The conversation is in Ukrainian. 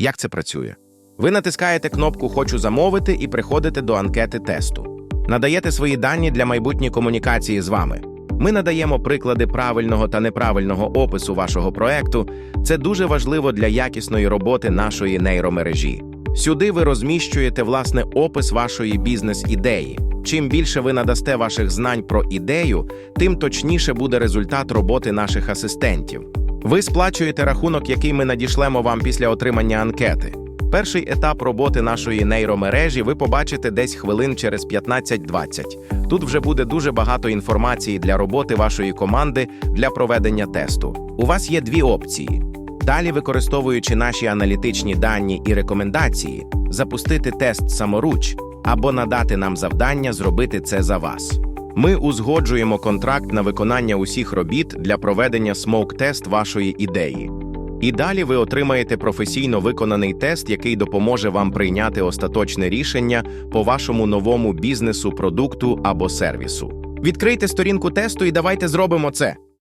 Як це працює? Ви натискаєте кнопку Хочу замовити і приходите до анкети тесту. Надаєте свої дані для майбутньої комунікації з вами. Ми надаємо приклади правильного та неправильного опису вашого проекту. Це дуже важливо для якісної роботи нашої нейромережі. Сюди ви розміщуєте власне опис вашої бізнес-ідеї. Чим більше ви надасте ваших знань про ідею, тим точніше буде результат роботи наших асистентів. Ви сплачуєте рахунок, який ми надішлемо вам після отримання анкети. Перший етап роботи нашої нейромережі ви побачите десь хвилин через 15-20. Тут вже буде дуже багато інформації для роботи вашої команди для проведення тесту. У вас є дві опції. Далі, використовуючи наші аналітичні дані і рекомендації, запустити тест саморуч або надати нам завдання зробити це за вас. Ми узгоджуємо контракт на виконання усіх робіт для проведення смоук-тест вашої ідеї. І далі ви отримаєте професійно виконаний тест, який допоможе вам прийняти остаточне рішення по вашому новому бізнесу, продукту або сервісу. Відкрийте сторінку тесту і давайте зробимо це.